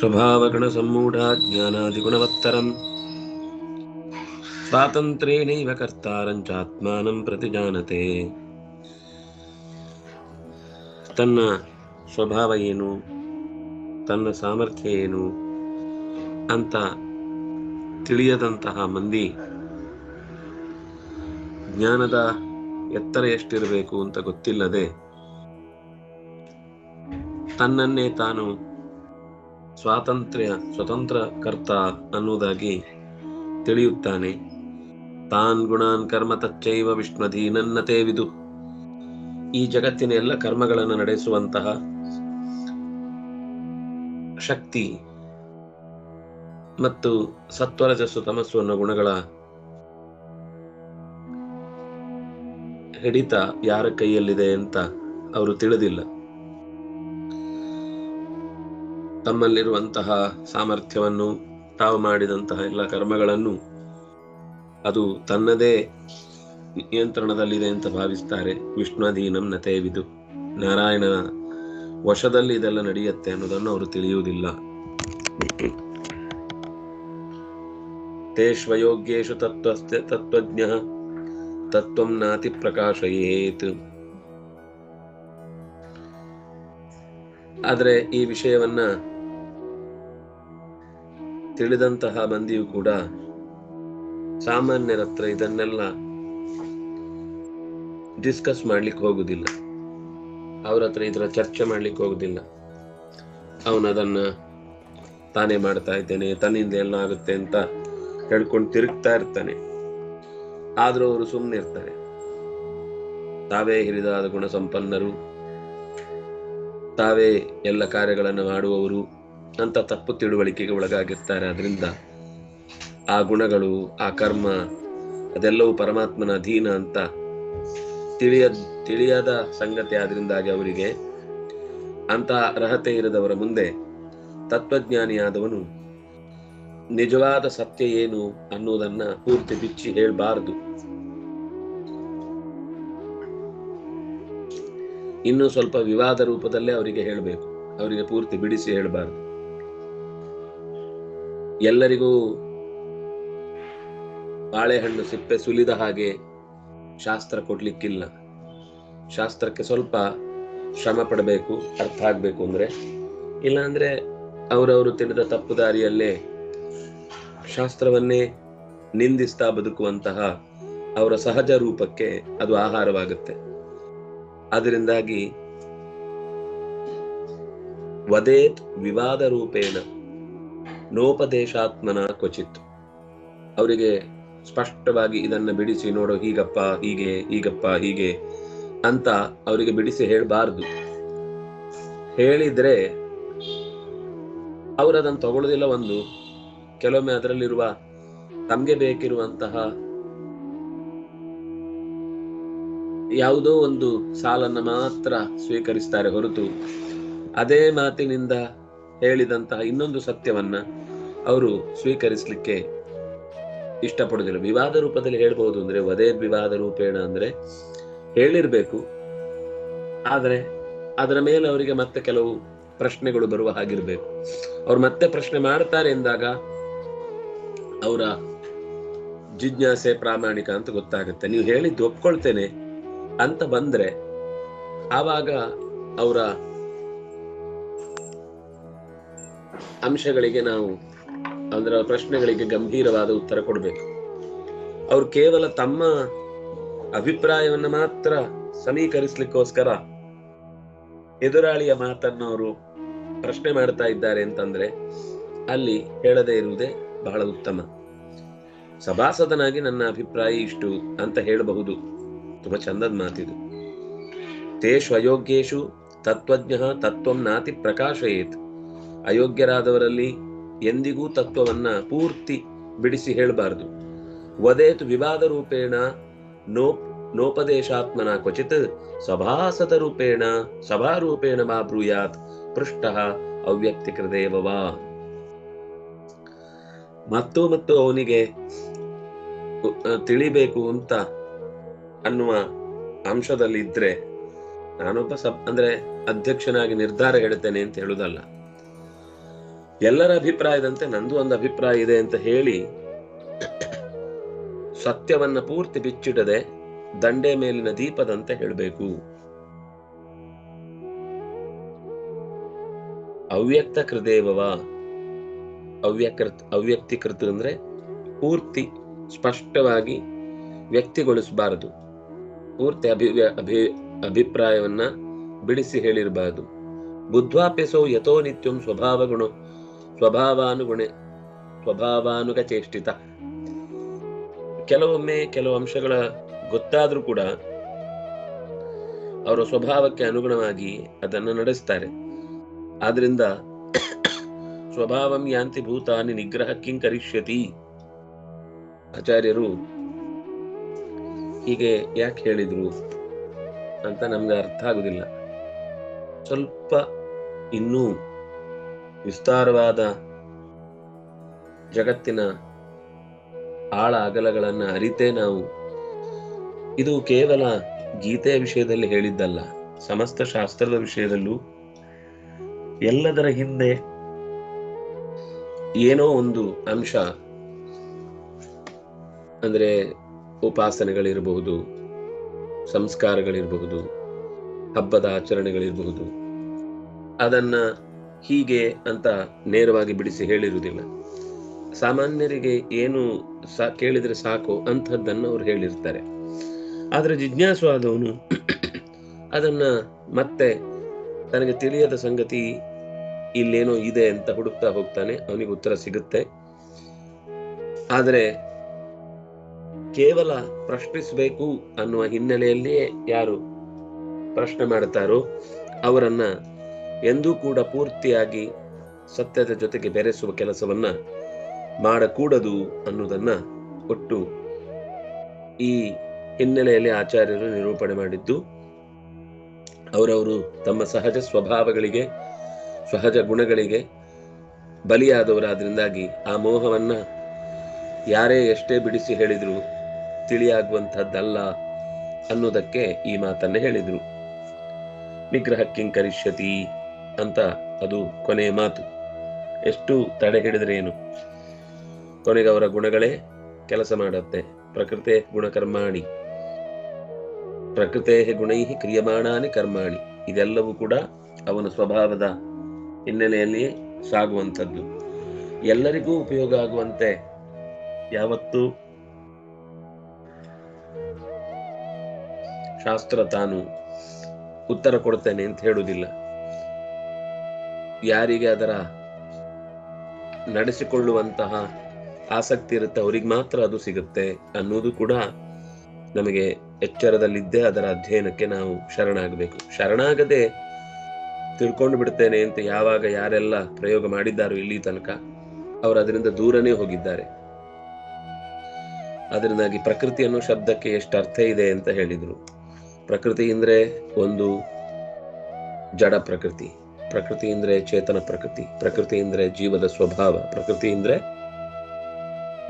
स्वभावगुणसम्मूढा ज्ञानादिगुणवत्तरम् स्वातन्त्र्येणैव कर्तारं चात्मानं प्रतिजानते ತನ್ನ ಸ್ವಭಾವ ಏನು ತನ್ನ ಸಾಮರ್ಥ್ಯ ಏನು ಅಂತ ತಿಳಿಯದಂತಹ ಮಂದಿ ಜ್ಞಾನದ ಎತ್ತರ ಎಷ್ಟಿರಬೇಕು ಅಂತ ಗೊತ್ತಿಲ್ಲದೆ ತನ್ನನ್ನೇ ತಾನು ಸ್ವಾತಂತ್ರ್ಯ ಸ್ವತಂತ್ರ ಕರ್ತ ಅನ್ನುವುದಾಗಿ ತಿಳಿಯುತ್ತಾನೆ. ತಾನ್ ಗುಣಾನ್ ಕರ್ಮ ತಚ್ಚೈವ ವಿಷ್ಣುಧೀನನ್ನತೇ ವಿದು ಈ ಜಗತ್ತಿನ ಎಲ್ಲ ಕರ್ಮಗಳನ್ನು ನಡೆಸುವಂತಹ ಶಕ್ತಿ ಮತ್ತು ಸತ್ವರಜಸ್ಸು ತಮಸ್ಸು ಅನ್ನೋ ಗುಣಗಳ ಹಿಡಿತ ಯಾರ ಕೈಯಲ್ಲಿದೆ ಅಂತ ಅವರು ತಿಳಿದಿಲ್ಲ. ತಮ್ಮಲ್ಲಿರುವಂತಹ ಸಾಮರ್ಥ್ಯವನ್ನು ತಾವು ಮಾಡಿದಂತಹ ಎಲ್ಲ ಕರ್ಮಗಳನ್ನು ಅದು ತನ್ನದೇ ನಿಯಂತ್ರಣದಲ್ಲಿದೆ ಅಂತ ಭಾವಿಸ್ತಾರೆ. ವಿಷ್ಣುಧೀನಂ ನತೇವಿದು ನಾರಾಯಣ ವಶದಲ್ಲಿ ಇದೆಲ್ಲ ನಡೆಯುತ್ತೆ ಅನ್ನೋದನ್ನು ಅವರು ತಿಳಿಯುವುದಿಲ್ಲ. ತೇಷ್ವಯೋಗ್ಯೇಶು ತತ್ವ ತತ್ವಜ್ಞ ತತ್ವ ನಾತಿ ಪ್ರಕಾಶಯೇತ್. ಆದರೆ ಈ ವಿಷಯವನ್ನ ತಿಳಿದಂತಹ ಮಂದಿಯು ಕೂಡ ಸಾಮಾನ್ಯರ ಹತ್ರ ಇದನ್ನೆಲ್ಲ ಡಿಸ್ಕಸ್ ಮಾಡ್ಲಿಕ್ಕೆ ಹೋಗುದಿಲ್ಲ. ಅವ್ರ ಹತ್ರ ಇದರ ಚರ್ಚೆ ಮಾಡ್ಲಿಕ್ಕೆ ಹೋಗುದಿಲ್ಲ. ಅವನು ಅದನ್ನ ತಾನೇ ಮಾಡ್ತಾ ಇದ್ದೇನೆ, ತನ್ನಿಂದ ಎಲ್ಲ ಆಗುತ್ತೆ ಅಂತ ಹೇಳ್ಕೊಂಡು ತಿರುಗ್ತಾ ಇರ್ತಾನೆ. ಆದ್ರೂ ಅವರು ಸುಮ್ಮನೆ ಇರ್ತಾರೆ. ತಾವೇ ಹಿರಿದಾದ ಗುಣ ಸಂಪನ್ನರು ತಾವೇ ಎಲ್ಲ ಕಾರ್ಯಗಳನ್ನು ಮಾಡುವವರು ಅಂತ ತಪ್ಪು ತಿಳುವಳಿಕೆಗೆ ಒಳಗಾಗಿರ್ತಾರೆ. ಅದರಿಂದ ಆ ಗುಣಗಳು, ಆ ಕರ್ಮ, ಅದೆಲ್ಲವೂ ಪರಮಾತ್ಮನ ಅಧೀನ ಅಂತ ತಿಳಿಯ, ತಿಳಿಯದ ಸಂಗತಿ ಆದ್ರಿಂದಾಗಿ ಅವರಿಗೆ ಅಂತ ಅರ್ಹತೆ ಇರದವರ ಮುಂದೆ ತತ್ವಜ್ಞಾನಿಯಾದವನು ನಿಜವಾದ ಸತ್ಯ ಏನು ಅನ್ನೋದನ್ನ ಪೂರ್ತಿ ಬಿಚ್ಚಿ ಹೇಳಬಾರದು. ಇನ್ನು ಸ್ವಲ್ಪ ವಿವಾದ ರೂಪದಲ್ಲೇ ಅವರಿಗೆ ಹೇಳಬೇಕು. ಅವರಿಗೆ ಪೂರ್ತಿ ಬಿಡಿಸಿ ಹೇಳಬಾರದು. ಎಲ್ಲರಿಗೂ ಬಾಳೆಹಣ್ಣು ಸಿಪ್ಪೆ ಸುಲಿದ ಹಾಗೆ ಶಾಸ್ತ್ರ ಕೊಡ್ಲಿಕ್ಕಿಲ್ಲ. ಶಾಸ್ತ್ರಕ್ಕೆ ಸ್ವಲ್ಪ ಶ್ರಮ ಪಡಬೇಕು, ಅರ್ಥ ಆಗ್ಬೇಕು ಅಂದ್ರೆ. ಇಲ್ಲ ಅಂದ್ರೆ ಅವರವರು ತಿಳಿದ ತಪ್ಪು ದಾರಿಯಲ್ಲೇ ಶಾಸ್ತ್ರವನ್ನೇ ನಿಂದಿಸ್ತಾ ಬದುಕುವಂತಹ ಅವರ ಸಹಜ ರೂಪಕ್ಕೆ ಅದು ಆಹಾರವಾಗುತ್ತೆ. ಅದರಿಂದಾಗಿ ವದೇತ್ ವಿವಾದ ರೂಪೇಣ ನೋಪದೇಶಾತ್ಮನ ಕ್ವಚಿತ್. ಅವರಿಗೆ ಸ್ಪಷ್ಟವಾಗಿ ಇದನ್ನ ಬಿಡಿಸಿ ನೋಡೋ, ಹೀಗಪ್ಪ, ಹೀಗೆ ಹೀಗಪ್ಪ, ಹೀಗೆ ಅಂತ ಅವರಿಗೆ ಬಿಡಿಸಿ ಹೇಳಬಾರ್ದು. ಹೇಳಿದ್ರೆ ಅವರು ಅದನ್ನು ತಗೊಳ್ಳೋದಿಲ್ಲ ಒಂದು. ಕೆಲವೊಮ್ಮೆ ಅದರಲ್ಲಿರುವ ತಮ್ಗೆ ಬೇಕಿರುವಂತಹ ಯಾವುದೋ ಒಂದು ಸಾಲನ್ನ ಮಾತ್ರ ಸ್ವೀಕರಿಸ್ತಾರೆ ಹೊರತು, ಅದೇ ಮಾತಿನಿಂದ ಹೇಳಿದಂತಹ ಇನ್ನೊಂದು ಸತ್ಯವನ್ನ ಅವರು ಸ್ವೀಕರಿಸಲಿಕ್ಕೆ ಇಷ್ಟಪಡೋದಿಲ್ಲ. ವಿವಾದ ರೂಪದಲ್ಲಿ ಹೇಳ್ಬಹುದು ಅಂದ್ರೆ ವಧೆ ವಿವಾದ ರೂಪೇಣ ಅಂದ್ರೆ ಹೇಳಿರ್ಬೇಕು. ಆದ್ರೆ ಅದರ ಮೇಲೆ ಅವರಿಗೆ ಮತ್ತೆ ಕೆಲವು ಪ್ರಶ್ನೆಗಳು ಬರುವ ಹಾಗಿರ್ಬೇಕು. ಅವ್ರು ಮತ್ತೆ ಪ್ರಶ್ನೆ ಮಾಡ್ತಾರೆ ಎಂದಾಗ ಅವರ ಜಿಜ್ಞಾಸೆ ಪ್ರಾಮಾಣಿಕ ಅಂತ ಗೊತ್ತಾಗುತ್ತೆ. ನೀವು ಹೇಳಿದ್ದು ಒಪ್ಕೊಳ್ತೇನೆ ಅಂತ ಬಂದ್ರೆ ಆವಾಗ ಅವರ ಅಂಶಗಳಿಗೆ ನಾವು ಅಂದ್ರೆ ಪ್ರಶ್ನೆಗಳಿಗೆ ಗಂಭೀರವಾದ ಉತ್ತರ ಕೊಡಬೇಕು. ಅವ್ರು ಕೇವಲ ತಮ್ಮ ಅಭಿಪ್ರಾಯವನ್ನು ಮಾತ್ರ ಸಮೀಕರಿಸ್ಲಿಕ್ಕೋಸ್ಕರ ಎದುರಾಳಿಯ ಮಾತನ್ನು ಅವರು ಪ್ರಶ್ನೆ ಮಾಡ್ತಾ ಇದ್ದಾರೆ ಅಂತಂದ್ರೆ ಅಲ್ಲಿ ಹೇಳದೇ ಇರುವುದೇ ಬಹಳ ಉತ್ತಮ. ಸಭಾಸದನಾಗಿ ನನ್ನ ಅಭಿಪ್ರಾಯ ಇಷ್ಟು ಅಂತ ಹೇಳಬಹುದು. ತುಂಬಾ ಚಂದದ ಮಾತಿದು. ತೇಷು ಅಯೋಗ್ಯೇಶು ತತ್ವಜ್ಞ ತತ್ವಂ ನಾತಿ ಪ್ರಕಾಶಯೇತ್. ಅಯೋಗ್ಯರಾದವರಲ್ಲಿ ಎಂದಿಗೂ ತತ್ವವನ್ನ ಪೂರ್ತಿ ಬಿಡಿಸಿ ಹೇಳಬಾರದು. ವದೇತು ವಿವಾದ ರೂಪೇಣ ನೋಪ್, ನೋಪದೇಶಾತ್ಮನ ಕ್ವಚಿತ್ ಸಭಾಸದ ರೂಪೇಣ ಸಭಾರೂಪೇಣ ಮಾ ಬ್ರೂಯಾತ್ ಪೃಷ್ಟ ಅವ್ಯಕ್ತಿಕೃದೇವವಾ. ಮತ್ತು ಮತ್ತು ಅವನಿಗೆ ತಿಳಿಬೇಕು ಅಂತ ಅನ್ನುವ ಅಂಶದಲ್ಲಿ ಇದ್ರೆ ನಾನೊಬ್ಬ ಸಬ್, ಅಂದ್ರೆ ಅಧ್ಯಕ್ಷನಾಗಿ ನಿರ್ಧಾರ ಹೇಳ್ತೇನೆ ಅಂತ ಹೇಳುದಲ್ಲ. ಎಲ್ಲರ ಅಭಿಪ್ರಾಯದಂತೆ ನಂದು ಒಂದು ಅಭಿಪ್ರಾಯ ಇದೆ ಅಂತ ಹೇಳಿ ಸತ್ಯವನ್ನ ಪೂರ್ತಿ ಬಿಚ್ಚಿಡದೆ ದಂಡೆ ಮೇಲಿನ ದೀಪದಂತೆ ಹೇಳಬೇಕು. ಅವ್ಯಕ್ತ ಕೃದೇವವ ಅವ್ಯಕ್ತ ಅವ್ಯಕ್ತೀಕೃತ ಅಂದ್ರೆ ಪೂರ್ತಿ ಸ್ಪಷ್ಟವಾಗಿ ವ್ಯಕ್ತಿಗೊಳಿಸಬಾರದು. ಪೂರ್ತಿ ಅಭಿ ಅಭಿ, ಅಭಿಪ್ರಾಯವನ್ನ ಬಿಡಿಸಿ ಹೇಳಿರಬಾರದು. ಬುದ್ಧ್ವಾಪ್ಯಸೋ ಯಥೋ ನಿತ್ಯಂ ಸ್ವಭಾವ ಗುಣ ಸ್ವಭಾವಾನುಗುಣೆ ಸ್ವಭಾವಾನುಗ ಚೇಷ್ಟಿತ ಕೆಲವೊಮ್ಮೆ ಕೆಲವು ಅಂಶಗಳ ಗೊತ್ತಾದ್ರೂ ಕೂಡ ಅವರ ಸ್ವಭಾವಕ್ಕೆ ಅನುಗುಣವಾಗಿ ಅದನ್ನು ನಡೆಸ್ತಾರೆ. ಆದ್ರಿಂದ ಸ್ವಭಾವಂ ಯಾಂತಿ ಭೂತಾನಿ ನಿಗ್ರಹ ಕಿಂಕರಿಷ್ಯತಿ ಆಚಾರ್ಯರು ಹೀಗೆ ಯಾಕೆ ಹೇಳಿದ್ರು ಅಂತ ನಮ್ಗೆ ಅರ್ಥ ಆಗುದಿಲ್ಲ. ಸ್ವಲ್ಪ ಇನ್ನೂ ವಿಸ್ತಾರವಾದ ಜಗತ್ತಿನ ಆಳ ಅಗಲಗಳನ್ನ ಅರಿತೇ ನಾವು. ಇದು ಕೇವಲ ಗೀತೆಯ ವಿಷಯದಲ್ಲಿ ಹೇಳಿದ್ದಲ್ಲ, ಸಮಸ್ತ ಶಾಸ್ತ್ರದ ವಿಷಯದಲ್ಲೂ. ಎಲ್ಲದರ ಹಿಂದೆ ಏನೋ ಒಂದು ಅಂಶ, ಅಂದ್ರೆ ಉಪಾಸನೆಗಳಿರಬಹುದು, ಸಂಸ್ಕಾರಗಳಿರಬಹುದು, ಹಬ್ಬದ ಆಚರಣೆಗಳಿರಬಹುದು. ಅದನ್ನ ಹೀಗೆ ಅಂತ ನೇರವಾಗಿ ಬಿಡಿಸಿ ಹೇಳಿರುವುದಿಲ್ಲ. ಸಾಮಾನ್ಯರಿಗೆ ಏನು ಸಾ, ಕೇಳಿದ್ರೆ ಸಾಕು ಅಂಥದ್ದನ್ನು ಅವ್ರು ಹೇಳಿರ್ತಾರೆ. ಆದರೆ ಜಿಜ್ಞಾಸು ಆದವನು ಅದನ್ನ ಮತ್ತೆ ತನಗೆ ತಿಳಿಯದ ಸಂಗತಿ ಇಲ್ಲೇನೋ ಇದೆ ಅಂತ ಹುಡುಕ್ತಾ ಹೋಗ್ತಾನೆ, ಅವನಿಗೆ ಉತ್ತರ ಸಿಗುತ್ತೆ. ಆದರೆ ಕೇವಲ ಪ್ರಶ್ನಿಸಬೇಕು ಅನ್ನುವ ಹಿನ್ನೆಲೆಯಲ್ಲಿಯೇ ಯಾರು ಪ್ರಶ್ನೆ ಮಾಡುತ್ತಾರೋ ಅವರನ್ನ ಎಂದೂ ಕೂಡ ಪೂರ್ತಿಯಾಗಿ ಸತ್ಯದ ಜೊತೆಗೆ ಬೆರೆಸುವ ಕೆಲಸವನ್ನ ಮಾಡಕೂಡದು ಅನ್ನುವುದನ್ನ ಒಟ್ಟು ಈ ಹಿನ್ನೆಲೆಯಲ್ಲಿ ಆಚಾರ್ಯರು ನಿರೂಪಣೆ ಮಾಡಿದ್ದು, ಅವರವರು ತಮ್ಮ ಸಹಜ ಸ್ವಭಾವಗಳಿಗೆ, ಸಹಜ ಗುಣಗಳಿಗೆ ಬಲಿಯಾದವರಾದ್ರಿಂದಾಗಿ ಆ ಮೋಹವನ್ನ ಯಾರೇ ಎಷ್ಟೇ ಬಿಡಿಸಿ ಹೇಳಿದ್ರು ತಿಳಿಯಾಗುವಂಥದ್ದಲ್ಲ ಅನ್ನೋದಕ್ಕೆ ಈ ಮಾತನ್ನ ಹೇಳಿದರು. ನಿಗ್ರಹ ಕಿಂಕರಿಷ್ಯತಿ ಅಂತ ಅದು ಕೊನೆಯ ಮಾತು. ಎಷ್ಟು ತಡೆ ಹಿಡಿದ್ರೆ ಏನು? ಕೊನೆಗೆ ಅವರ ಗುಣಗಳೇ ಕೆಲಸ ಮಾಡುತ್ತೆ. ಪ್ರಕೃತೆ ಗುಣಕರ್ಮಾಣಿ. ಪ್ರಕೃತೆ ಗುಣೈ ಕ್ರಿಯಮಾಣಾನಿ ಕರ್ಮಾಣಿ. ಇದೆಲ್ಲವೂ ಕೂಡ ಅವನ ಸ್ವಭಾವದ ಹಿನ್ನೆಲೆಯಲ್ಲಿ ಸಾಗುವಂಥದ್ದು. ಎಲ್ಲರಿಗೂ ಉಪಯೋಗ ಆಗುವಂತೆ ಯಾವತ್ತೂ ಶಾಸ್ತ್ರ ತಾನು ಉತ್ತರ ಕೊಡ್ತೇನೆ ಅಂತ ಹೇಳುವುದಿಲ್ಲ. ಯಾರಿಗೆ ಅದರ ನಡೆಸಿಕೊಳ್ಳುವಂತಹ ಆಸಕ್ತಿ ಇರುತ್ತೆ, ಅವ್ರಿಗೆ ಮಾತ್ರ ಅದು ಸಿಗುತ್ತೆ ಅನ್ನೋದು ಕೂಡ ನಮಗೆ ಎಚ್ಚರದಲ್ಲಿದ್ದೇ ಅದರ ಅಧ್ಯಯನಕ್ಕೆ ನಾವು ಶರಣಾಗಬೇಕು. ಶರಣಾಗದೆ ತಿಳ್ಕೊಂಡು ಬಿಡ್ತೇನೆ ಅಂತ ಯಾವಾಗ ಯಾರೆಲ್ಲ ಪ್ರಯೋಗ ಮಾಡಿದ್ದಾರೋ ಇಲ್ಲಿ ತನಕ ಅವರು ಅದರಿಂದ ದೂರನೇ ಹೋಗಿದ್ದಾರೆ. ಅದರಿಂದಾಗಿ ಪ್ರಕೃತಿ ಅನ್ನೋ ಶಬ್ದಕ್ಕೆ ಎಷ್ಟು ಅರ್ಥ ಇದೆ ಅಂತ ಹೇಳಿದ್ರು. ಪ್ರಕೃತಿ ಅಂದ್ರೆ ಒಂದು ಜಡ ಪ್ರಕೃತಿ. ಪ್ರಕೃತಿ ಅಂದ್ರೆ ಚೇತನ ಪ್ರಕೃತಿ. ಪ್ರಕೃತಿ ಅಂದ್ರೆ ಜೀವದ ಸ್ವಭಾವ. ಪ್ರಕೃತಿ ಅಂದ್ರೆ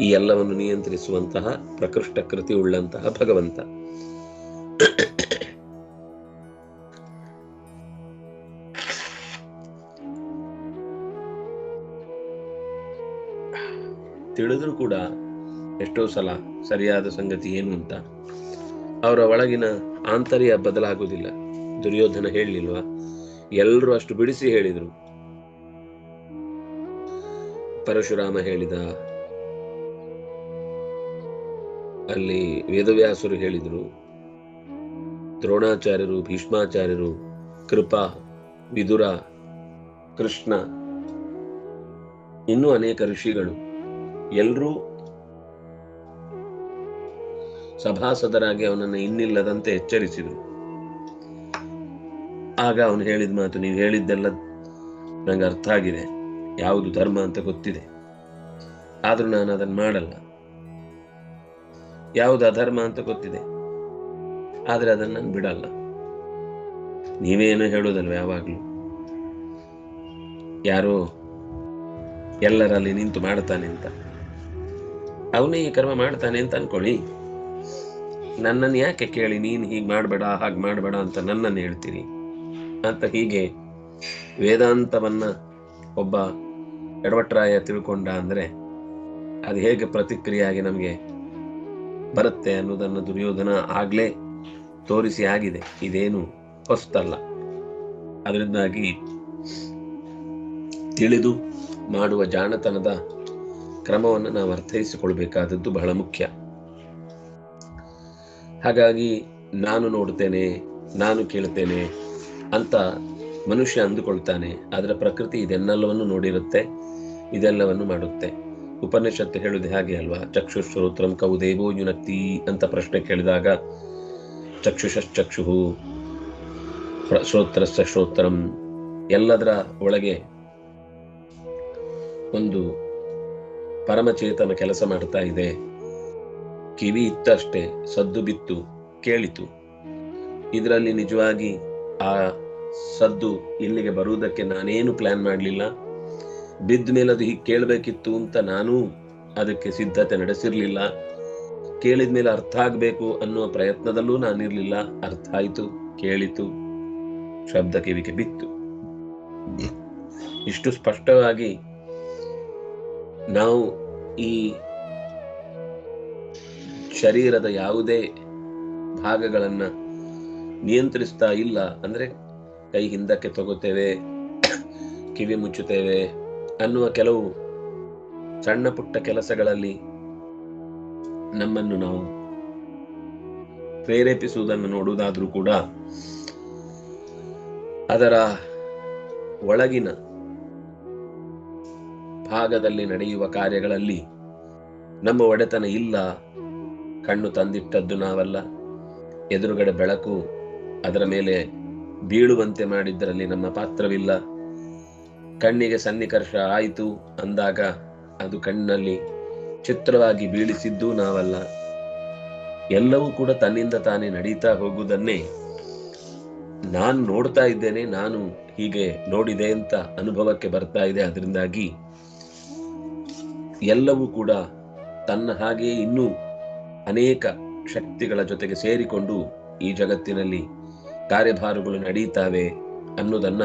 ಈ ಎಲ್ಲವನ್ನು ನಿಯಂತ್ರಿಸುವಂತಹ ಪ್ರಕೃಷ್ಟ ಕೃತಿ ಉಳ್ಳಂತಹ ಭಗವಂತ. ತಿಳಿದ್ರು ಕೂಡ ಎಷ್ಟೋ ಸಲ ಸರಿಯಾದ ಸಂಗತಿ ಏನು ಅಂತ. ಅವರ ಒಳಗಿನ ಆಂತರ್ಯ ಬದಲಾಗುವುದಿಲ್ಲ. ದುರ್ಯೋಧನ ಹೇಳಲಿಲ್ವಾ? ಎಲ್ಲರೂ ಅಷ್ಟು ಬಿಡಿಸಿ ಹೇಳಿದರು. ಪರಶುರಾಮ ಹೇಳಿದ, ಅಲ್ಲಿ ವೇದವ್ಯಾಸರು ಹೇಳಿದರು, ದ್ರೋಣಾಚಾರ್ಯರು, ಭೀಷ್ಮಾಚಾರ್ಯರು, ಕೃಪಾ, ವಿದುರ, ಕೃಷ್ಣ, ಇನ್ನೂ ಅನೇಕ ಋಷಿಗಳು ಎಲ್ಲರೂ ಸಭಾಸದರಾಗಿ ಅವನನ್ನು ಇನ್ನಿಲ್ಲದಂತೆ ಎಚ್ಚರಿಸಿದರು. ಆಗ ಅವನು ಹೇಳಿದ ಮಾತು ನೀವು ಹೇಳಿದ್ದೆಲ್ಲ ನಂಗೆ ಅರ್ಥ ಆಗಿದೆ. ಯಾವುದು ಧರ್ಮ ಅಂತ ಗೊತ್ತಿದೆ. ಆದರೂ ನಾನು ಅದನ್ನು ಮಾಡಲ್ಲ. ಯಾವುದು ಅಧರ್ಮ ಅಂತ ಗೊತ್ತಿದೆ. ಆದ್ರೆ ಅದನ್ನು ನಾನು ಬಿಡಲ್ಲ. ನೀವೇನು ಹೇಳೋದಲ್ವ ಯಾವಾಗಲೂ. ಯಾರೋ ಎಲ್ಲರಲ್ಲಿ ನಿಂತು ಮಾಡ್ತಾನೆ ಅಂತ. ಅವನೇ ಈ ಕರ್ಮ ಮಾಡ್ತಾನೆ ಅಂತ ಅನ್ಕೊಳ್ಳಿ. ನನ್ನನ್ನು ಯಾಕೆ ಕೇಳಿ ನೀನು ಹೀಗೆ ಮಾಡಬೇಡ, ಹಾಗೆ ಮಾಡಬೇಡ ಅಂತ ನನ್ನನ್ನು ಹೇಳ್ತೀರಿ? ಅಂತ ಹೀಗೆ ವೇದಾಂತವನ್ನ ಒಬ್ಬ ಎಡವಟ್ರಾಯ ತಿಳ್ಕೊಂಡ ಅಂದ್ರೆ ಅದು ಹೇಗೆ ಪ್ರತಿಕ್ರಿಯೆಯಾಗಿ ನಮಗೆ ಬರುತ್ತೆ ಅನ್ನೋದನ್ನು ದುರ್ಯೋಧನ ಆಗ್ಲೇ ತೋರಿಸಿ ಆಗಿದೆ. ಇದೇನು ಹೊಸ್ತಲ್ಲ. ಅದರಿಂದಾಗಿ ತಿಳಿದು ಮಾಡುವ ಜಾಣತನದ ಕ್ರಮವನ್ನು ನಾವು ಅರ್ಥೈಸಿಕೊಳ್ಬೇಕಾದದ್ದು ಬಹಳ ಮುಖ್ಯ. ಹಾಗಾಗಿ ನಾನು ನೋಡ್ತೇನೆ, ನಾನು ಕೇಳ್ತೇನೆ ಅಂತ ಮನುಷ್ಯ ಅಂದುಕೊಳ್ತಾನೆ. ಅದರ ಪ್ರಕೃತಿ ಇದೆಲ್ಲವನ್ನು ನೋಡಿರುತ್ತೆ, ಇದೆಲ್ಲವನ್ನು ಮಾಡುತ್ತೆ. ಉಪನಿಷತ್ತು ಹೇಳುದು ಹಾಗೆ ಅಲ್ವಾ? ಚಕ್ಷುಶ್ರೋತ್ರಂ ಕೌ ದೇವೋ ಯುನಕ್ತಿ ಅಂತ ಪ್ರಶ್ನೆ ಕೇಳಿದಾಗ ಚಕ್ಷುಷಶ್ಚಕ್ಷು ಶ್ರೋತ್ರ ಶ್ರೋತ್ರಂ, ಎಲ್ಲದರ ಒಳಗೆ ಒಂದು ಪರಮಚೇತನ ಕೆಲಸ ಮಾಡ್ತಾ ಇದೆ. ಕಿವಿ ಇತ್ತಷ್ಟೇ, ಸದ್ದು ಬಿತ್ತು, ಕೇಳಿತು. ಇದರಲ್ಲಿ ನಿಜವಾಗಿ ಆ ಸದ್ದು ಇಲ್ಲಿಗೆ ಬರುವುದಕ್ಕೆ ನಾನೇನು ಪ್ಲಾನ್ ಮಾಡಲಿಲ್ಲ. ಬಿದ್ದ ಮೇಲೆ ಅದು ಹೀಗೆ ಕೇಳಬೇಕಿತ್ತು ಅಂತ ನಾನು ಅದಕ್ಕೆ ಸಿದ್ಧತೆ ನಡೆಸಿರ್ಲಿಲ್ಲ. ಕೇಳಿದ ಮೇಲೆ ಅರ್ಥ ಆಗಬೇಕು ಅನ್ನುವ ಪ್ರಯತ್ನದಲ್ಲೂ ನಾನಿರ್ಲಿಲ್ಲ. ಅರ್ಥ ಆಯ್ತು, ಕೇಳಿತು, ಶಬ್ದ ಕಿವಿಗೆ ಬಿತ್ತು. ಇಷ್ಟು ಸ್ಪಷ್ಟವಾಗಿ ನಾವು ಈ ಶರೀರದ ಯಾವುದೇ ಭಾಗಗಳನ್ನ ನಿಯಂತ್ರಿಸ್ತಾ ಇಲ್ಲ ಅಂದ್ರೆ ಕೈ ಹಿಂದಕ್ಕೆ ತಗೋತೇವೆ, ಕಿವಿ ಮುಚ್ಚುತ್ತೇವೆ ಅನ್ನುವ ಕೆಲವು ಸಣ್ಣ ಪುಟ್ಟ ಕೆಲಸಗಳಲ್ಲಿ ನಮ್ಮನ್ನು ನಾವು ಪ್ರೇರೇಪಿಸುವುದನ್ನು ನೋಡುವುದಾದ್ರೂ ಕೂಡ ಅದರ ಒಳಗಿನ ಭಾಗದಲ್ಲಿ ನಡೆಯುವ ಕಾರ್ಯಗಳಲ್ಲಿ ನಮ್ಮ ಒಡೆತನ ಇಲ್ಲ. ಕಣ್ಣು ತಂದಿಟ್ಟದ್ದು ನಾವಲ್ಲ. ಎದುರುಗಡೆ ಬೆಳಕು ಅದರ ಮೇಲೆ ಬೀಳುವಂತೆ ಮಾಡಿದ್ದರಲ್ಲಿ ನಮ್ಮ ಪಾತ್ರವಿಲ್ಲ. ಕಣ್ಣಿಗೆ ಸನ್ನಿಕರ್ಷ ಆಯಿತು ಅಂದಾಗ ಅದು ಕಣ್ಣಲ್ಲಿ ಚಿತ್ರವಾಗಿ ಬೀಳಿಸಿದ್ದು ನಾವಲ್ಲ. ಎಲ್ಲವೂ ಕೂಡ ತನ್ನಿಂದ ತಾನೇ ನಡೀತಾ ಹೋಗುವುದನ್ನೇ ನಾನು ನೋಡ್ತಾ ಇದ್ದೇನೆ, ನಾನು ಹೀಗೆ ನೋಡಿದೆ ಅಂತ ಅನುಭವಕ್ಕೆ ಬರ್ತಾ ಇದೆ. ಅದರಿಂದಾಗಿ ಎಲ್ಲವೂ ಕೂಡ ತನ್ನ ಹಾಗೆಯೇ ಇನ್ನೂ ಅನೇಕ ಶಕ್ತಿಗಳ ಜೊತೆಗೆ ಸೇರಿಕೊಂಡು ಈ ಜಗತ್ತಿನಲ್ಲಿ ಕಾರ್ಯಭಾರಗಳು ನಡೀತಾವೆ ಅನ್ನೋದನ್ನ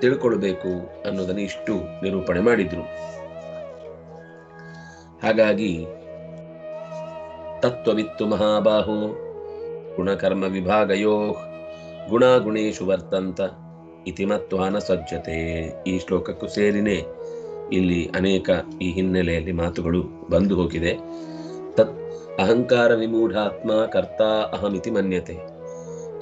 ತಿಳ್ಕೊಳ್ಬೇಕು ಅನ್ನೋದನ್ನ ಇಷ್ಟು ನಿರೂಪಣೆ ಮಾಡಿದ್ರು. ಹಾಗಾಗಿ ತತ್ವವಿತ್ತು ಮಹಾಬಾಹು, ಗುಣಕರ್ಮ ವಿಭಾಗಯೋ ಗುಣಾಗುಣೇಶು ವರ್ತಂತ ಇತಿಮತ್ವಾನ ಸಜ್ಜತೆ ಈ ಶ್ಲೋಕಕ್ಕೂ ಸೇರಿನೇ. ಇಲ್ಲಿ ಅನೇಕ ಈ ಹಿನ್ನೆಲೆಯಲ್ಲಿ ಮಾತುಗಳು ಬಂದು ಹೋಗಿದೆ. ತತ್ ಅಹಂಕಾರ ವಿಮೂಢಾತ್ಮ ಕರ್ತಾ ಅಹಮಿತಿ ಮನ್ಯತೆ.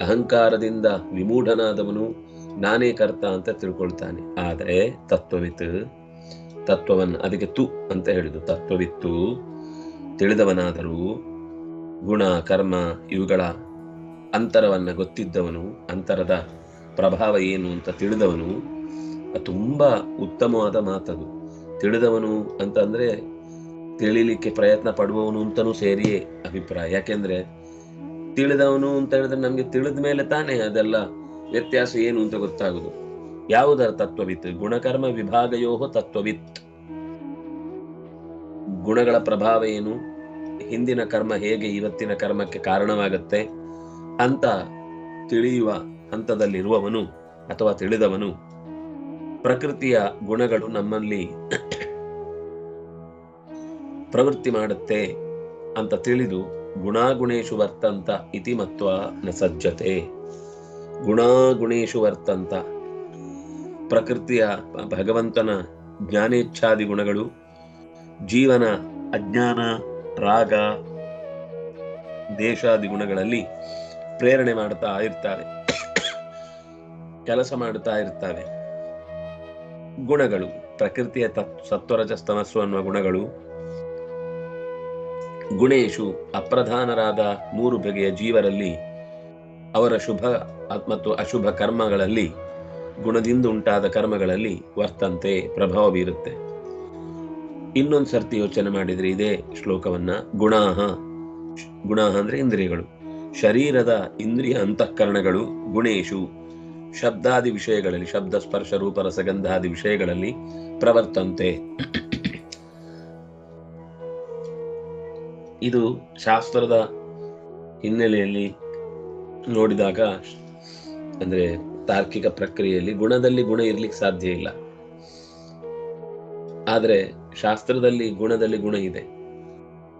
ಅಹಂಕಾರದಿಂದ ವಿಮೂಢನಾದವನು ನಾನೇ ಕರ್ತ ಅಂತ ತಿಳ್ಕೊಳ್ತಾನೆ. ಆದರೆ ತತ್ವವಿತ್ ತತ್ವವನ್ನು ಅದಕ್ಕೆ ತು ಅಂತ ಹೇಳಿದು ತತ್ವವಿತ್ತು. ತಿಳಿದವನಾದರೂ ಗುಣ, ಕರ್ಮ ಇವುಗಳ ಅಂತರವನ್ನ ಗೊತ್ತಿದ್ದವನು, ಅಂತರದ ಪ್ರಭಾವ ಏನು ಅಂತ ತಿಳಿದವನು ತುಂಬಾ ಉತ್ತಮವಾದ ಮಾತದು. ತಿಳಿದವನು ಅಂತಂದ್ರೆ ತಿಳಿಲಿಕ್ಕೆ ಪ್ರಯತ್ನ ಪಡುವವನು ಅಂತನೂ ಸೇರಿಯೇ ಅಭಿಪ್ರಾಯ. ಯಾಕೆಂದ್ರೆ ತಿಳಿದವನು ಅಂತ ಹೇಳಿದ್ರೆ ನಮ್ಗೆ ತಿಳಿದ ಮೇಲೆ ತಾನೇ ಅದೆಲ್ಲ ವ್ಯತ್ಯಾಸ ಏನು ಅಂತ ಗೊತ್ತಾಗುದು. ಯಾವುದರ ತತ್ವವಿತ್? ಗುಣಕರ್ಮ ವಿಭಾಗಯೋಹ ತತ್ವವಿತ್. ಗುಣಗಳ ಪ್ರಭಾವ ಏನು? ಹಿಂದಿನ ಕರ್ಮ ಹೇಗೆ ಇವತ್ತಿನ ಕರ್ಮಕ್ಕೆ ಕಾರಣವಾಗತ್ತೆ? ಅಂತ ತಿಳಿಯುವ ಹಂತದಲ್ಲಿರುವವನು ಅಥವಾ ತಿಳಿದವನು ಪ್ರಕೃತಿಯ ಗುಣಗಳು ನಮ್ಮಲ್ಲಿ ಪ್ರವೃತ್ತಿ ಮಾಡುತ್ತೆ ಅಂತ ತಿಳಿದು ಗುಣಾಗುಣೇಶು ವರ್ತಂತ ಇತಿ ಮತ್ವ ನ ಸಜ್ಜತೆ. ಗುಣಾಗುಣೇಶು ವರ್ತಂತ. ಪ್ರಕೃತಿಯ ಭಗವಂತನ ಜ್ಞಾನೇಚ್ಛಾದಿ ಗುಣಗಳು. ಜೀವನ, ಅಜ್ಞಾನ, ರಾಗ, ದೇಶಾದಿ ಗುಣಗಳಲ್ಲಿ ಪ್ರೇರಣೆ ಮಾಡ್ತಾ ಇರ್ತಾರೆ. ಕೆಲಸ ಮಾಡುತ್ತಾ ಇರ್ತಾರೆ. ಗುಣಗಳು, ಪ್ರಕೃತಿಯ ತತ್ ಸತ್ವರಜಸ್ತಮಸ್ಸು ಅನ್ನುವ ಗುಣಗಳು. ಗುಣೇಶು ಅಪ್ರಧಾನರಾದ ಮೂರು ಬಗೆಯ ಜೀವರಲ್ಲಿ ಅವರ ಶುಭ ಮತ್ತು ಅಶುಭ ಕರ್ಮಗಳಲ್ಲಿ ಗುಣದಿಂದ ಉಂಟಾದ ಕರ್ಮಗಳಲ್ಲಿ ವರ್ತಂತೆ ಪ್ರಭಾವ ಬೀರುತ್ತೆ. ಇನ್ನೊಂದು ಸರ್ತಿ ಯೋಚನೆ ಮಾಡಿದ್ರೆ ಇದೇ ಶ್ಲೋಕವನ್ನ ಗುಣಾಹ. ಗುಣಾಹ ಅಂದ್ರೆ ಇಂದ್ರಿಯಗಳು. ಶರೀರದ ಇಂದ್ರಿಯ ಅಂತಃಕರಣಗಳು ಗುಣೇಶು. ಶಬ್ದಾದಿ ವಿಷಯಗಳಲ್ಲಿ, ಶಬ್ದ ಸ್ಪರ್ಶ ರೂಪ ರಸಗಂಧಾದಿ ವಿಷಯಗಳಲ್ಲಿ ಪ್ರವರ್ತಂತೆ. ಇದು ಶಾಸ್ತ್ರದ ಹಿನ್ನೆಲೆಯಲ್ಲಿ ನೋಡಿದಾಗ, ಅಂದ್ರೆ ತಾರ್ಕಿಕ ಪ್ರಕ್ರಿಯೆಯಲ್ಲಿ ಗುಣದಲ್ಲಿ ಗುಣ ಇರ್ಲಿಕ್ಕೆ ಸಾಧ್ಯ ಇಲ್ಲ. ಆದರೆ ಶಾಸ್ತ್ರದಲ್ಲಿ ಗುಣದಲ್ಲಿ ಗುಣ ಇದೆ.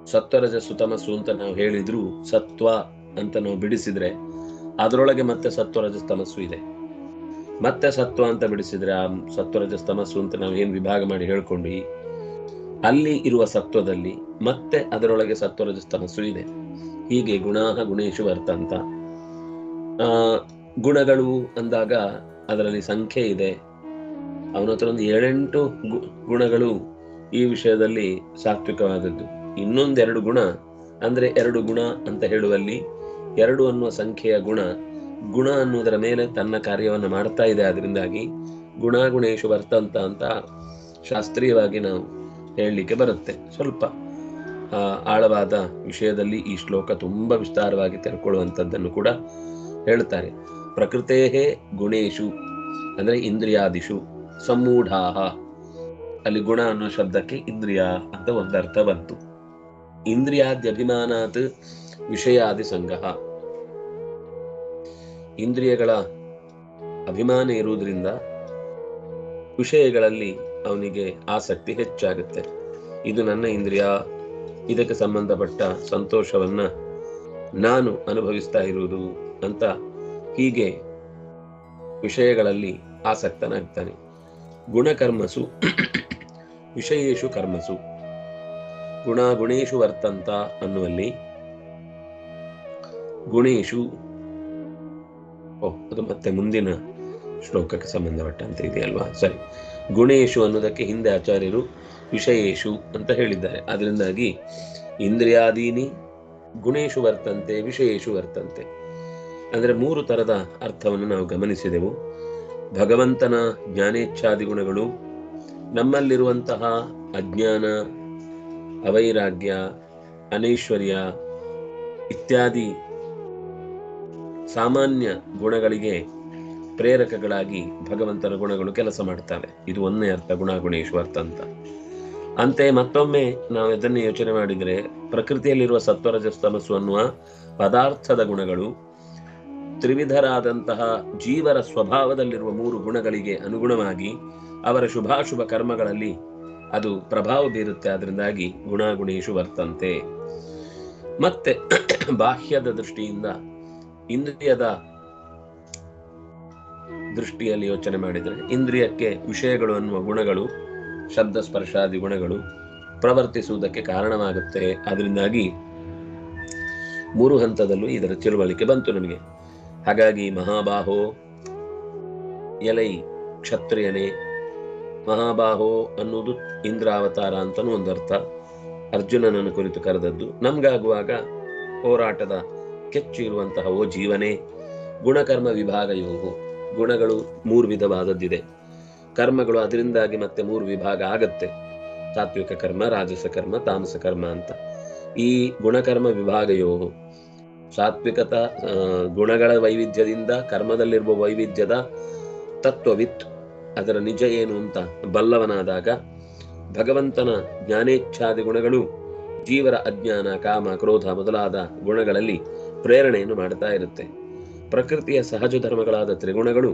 ಸತ್ವರಜ ಸುತಮಸ್ಸು ಅಂತ ನಾವು ಹೇಳಿದ್ರು ಸತ್ವ ಅಂತ ನಾವು ಬಿಡಿಸಿದ್ರೆ ಅದರೊಳಗೆ ಮತ್ತೆ ಸತ್ವರಜ ತಮಸ್ಸು ಇದೆ. ಮತ್ತೆ ಸತ್ವ ಅಂತ ಬಿಡಿಸಿದ್ರೆ ಆ ಸತ್ವರಜ ತಮಸ್ಸು ಅಂತ ನಾವು ಏನ್ ವಿಭಾಗ ಮಾಡಿ ಹೇಳ್ಕೊಂಡ್ವಿ? ಅಲ್ಲಿ ಇರುವ ಸತ್ವದಲ್ಲಿ ಮತ್ತೆ ಅದರೊಳಗೆ ಸತ್ವರಜಸ್ ತಮಸ್ಸು ಇದೆ. ಹೀಗೆ ಗುಣಾಹ ಗುಣೇಶು ವರ್ತಂತ ಆ, ಗುಣಗಳು ಅಂದಾಗ ಅದರಲ್ಲಿ ಸಂಖ್ಯೆ ಇದೆ. ಅವನ ಹತ್ರ ಒಂದು ಏಳೆಂಟು ಗುಣಗಳು ಈ ವಿಷಯದಲ್ಲಿ ಸಾತ್ವಿಕವಾದದ್ದು. ಇನ್ನೊಂದೆರಡು ಗುಣ, ಅಂದ್ರೆ ಎರಡು ಗುಣ ಅಂತ ಹೇಳುವಲ್ಲಿ ಎರಡು ಅನ್ನುವ ಸಂಖ್ಯೆಯ ಗುಣ ಗುಣ ಅನ್ನುವುದರ ಮೇಲೆ ತನ್ನ ಕಾರ್ಯವನ್ನು ಮಾಡ್ತಾ ಇದೆ. ಅದರಿಂದಾಗಿ ಗುಣಾಗುಣೇಶು ವರ್ತಂತ ಅಂತ ಶಾಸ್ತ್ರೀಯವಾಗಿ ನಾವು ಹೇಳಲಿಕ್ಕೆ ಬರುತ್ತೆ. ಸ್ವಲ್ಪ ಆಳವಾದ ವಿಷಯದಲ್ಲಿ ಈ ಶ್ಲೋಕ ತುಂಬಾ ವಿಸ್ತಾರವಾಗಿ ತೆರೆಕೊಳ್ಳುವಂಥದ್ದನ್ನು ಕೂಡ ಹೇಳ್ತಾರೆ ಪ್ರಕೃತೇ ಗುಣೇಶು, ಅಂದ್ರೆ ಇಂದ್ರಿಯಾದಿಷು, ಸಮೂಢಾಹ. ಅಲ್ಲಿ ಗುಣ ಅನ್ನೋ ಶಬ್ದಕ್ಕೆ ಇಂದ್ರಿಯ ಅಂತ ಒಂದರ್ಥ ಬಂತು. ಇಂದ್ರಿಯಾದ್ಯಭಿಮಾನಾತ್ ವಿಷಯಾದಿ ಸಂಗ್ರಹ ಇಂದ್ರಿಯಗಳ ಅಭಿಮಾನ ಇರುವುದರಿಂದ ವಿಷಯಗಳಲ್ಲಿ ಅವನಿಗೆ ಆಸಕ್ತಿ ಹೆಚ್ಚಾಗುತ್ತೆ. ಇದು ನನ್ನ ಇಂದ್ರಿಯ. ಇದಕ್ಕೆ ಸಂಬಂಧಪಟ್ಟ ಸಂತೋಷವನ್ನ ನಾನು ಅನುಭವಿಸ್ತಾ ಇರುವುದು ಅಂತ ಹೀಗೆ ವಿಷಯಗಳಲ್ಲಿ ಆಸಕ್ತನಾಗ್ತಾನೆ. ಗುಣಕರ್ಮಸು, ವಿಷಯೇಶು ಕರ್ಮಸು. ಗುಣ ಗುಣೇಶು ವರ್ತಂತ ಅನ್ನುವಲ್ಲಿ ಗುಣೇಶು ಓ ಅದು ಮತ್ತೆ ಮುಂದಿನ ಶ್ಲೋಕಕ್ಕೆ ಸಂಬಂಧಪಟ್ಟಂತೆ ಇದೆಯಲ್ವಾ? ಸರಿ. ಗುಣೇಶು ಅನ್ನೋದಕ್ಕೆ ಹಿಂದೆ ಆಚಾರ್ಯರು ವಿಷಯೇಶು ಅಂತ ಹೇಳಿದ್ದಾರೆ. ಅದರಿಂದಾಗಿ ಇಂದ್ರಿಯಾದೀನಿ ಗುಣೇಶು ವರ್ತಂತೆ, ವಿಷಯೇಶು ವರ್ತಂತೆ. ಅಂದರೆ ಮೂರು ತರದ ಅರ್ಥವನ್ನು ನಾವು ಗಮನಿಸಿದೆವು. ಭಗವಂತನ ಜ್ಞಾನೇಚ್ಛಾದಿ ಗುಣಗಳು, ನಮ್ಮಲ್ಲಿರುವಂತಹ ಅಜ್ಞಾನ, ಅವೈರಾಗ್ಯ, ಅನೈಶ್ವರ್ಯ ಇತ್ಯಾದಿ ಸಾಮಾನ್ಯ ಗುಣಗಳಿಗೆ ಪ್ರೇರಕಗಳಾಗಿ ಭಗವಂತನ ಗುಣಗಳು ಕೆಲಸ ಮಾಡ್ತವೆ. ಇದು ಒಂದನೇ ಅರ್ಥ ಗುಣ ಗುಣೇಶ್ವ ಅರ್ಥ ಅಂತ. ಅಂತೆ ಮತ್ತೊಮ್ಮೆ ನಾವು ಇದನ್ನೇ ಯೋಚನೆ ಮಾಡಿದರೆ, ಪ್ರಕೃತಿಯಲ್ಲಿರುವ ಸತ್ವರಜಸ್ತಮಸ್ಸು ಅನ್ನುವ ಪದಾರ್ಥದ ಗುಣಗಳು, ತ್ರಿವಿಧರಾದಂತಹ ಜೀವರ ಸ್ವಭಾವದಲ್ಲಿರುವ ಮೂರು ಗುಣಗಳಿಗೆ ಅನುಗುಣವಾಗಿ ಅವರ ಶುಭಾಶುಭ ಕರ್ಮಗಳಲ್ಲಿ ಅದು ಪ್ರಭಾವ ಬೀರುತ್ತೆ. ಅದರಿಂದಾಗಿ ಗುಣಾಗುಣೇಶು ವರ್ತಂತೆ ಮತ್ತೆ ಬಾಹ್ಯದ ದೃಷ್ಟಿಯಿಂದ ಇಂದ್ರಿಯದ ದೃಷ್ಟಿಯಲ್ಲಿ ಯೋಚನೆ ಮಾಡಿದರೆ ಇಂದ್ರಿಯಕ್ಕೆ ವಿಷಯಗಳು ಅನ್ನುವ ಗುಣಗಳು, ಶಬ್ದ ಸ್ಪರ್ಶಾದಿ ಗುಣಗಳು ಪ್ರವರ್ತಿಸುವುದಕ್ಕೆ ಕಾರಣವಾಗುತ್ತೆ. ಅದರಿಂದಾಗಿ ಮೂರು ಹಂತದಲ್ಲೂ ಇದರ ತಿಳುವಳಿಕೆ ಬಂತು ನಮಗೆ. ಹಾಗಾಗಿ ಮಹಾಬಾಹೋ ಎಲೈ ಕ್ಷತ್ರಿಯನೇ, ಮಹಾಬಾಹೋ ಅನ್ನುವುದು ಇಂದ್ರಾವತಾರ ಅಂತನೂ ಒಂದು ಅರ್ಥ ಅರ್ಜುನನನ್ನು ಕುರಿತು ಕರೆದದ್ದು, ನಮ್ಗಾಗುವಾಗ ಹೋರಾಟದ ಕೆಚ್ಚು ಇರುವಂತಹ ಓ ಜೀವನೇ, ಗುಣಕರ್ಮ ವಿಭಾಗ ಇವು ಗುಣಗಳು ಮೂರು ವಿಧವಾದದ್ದಿದೆ. ಕರ್ಮಗಳು ಅದರಿಂದಾಗಿ ಮತ್ತೆ ಮೂರು ವಿಭಾಗ ಆಗತ್ತೆ. ಸಾತ್ವಿಕ ಕರ್ಮ, ರಾಜಸ ಕರ್ಮ, ತಾಮಸ ಕರ್ಮ ಅಂತ. ಈ ಗುಣಕರ್ಮ ವಿಭಾಗಯೋ ಸಾತ್ವಿಕತ ಗುಣಗಳ ವೈವಿಧ್ಯದಿಂದ, ಕರ್ಮದಲ್ಲಿರುವ ವೈವಿಧ್ಯದ ತತ್ವವಿತ್ ಅದರ ನಿಜ ಏನು ಅಂತ ಬಲ್ಲವನಾದಾಗ ಭಗವಂತನ ಜ್ಞಾನೇಚ್ಛಾದಿ ಗುಣಗಳು ಜೀವರ ಅಜ್ಞಾನ, ಕಾಮ, ಕ್ರೋಧ ಮೊದಲಾದ ಗುಣಗಳಲ್ಲಿ ಪ್ರೇರಣೆಯನ್ನು ಮಾಡ್ತಾ ಇರುತ್ತೆ. ಪ್ರಕೃತಿಯ ಸಹಜ ಧರ್ಮಗಳಾದ ತ್ರಿಗುಣಗಳು,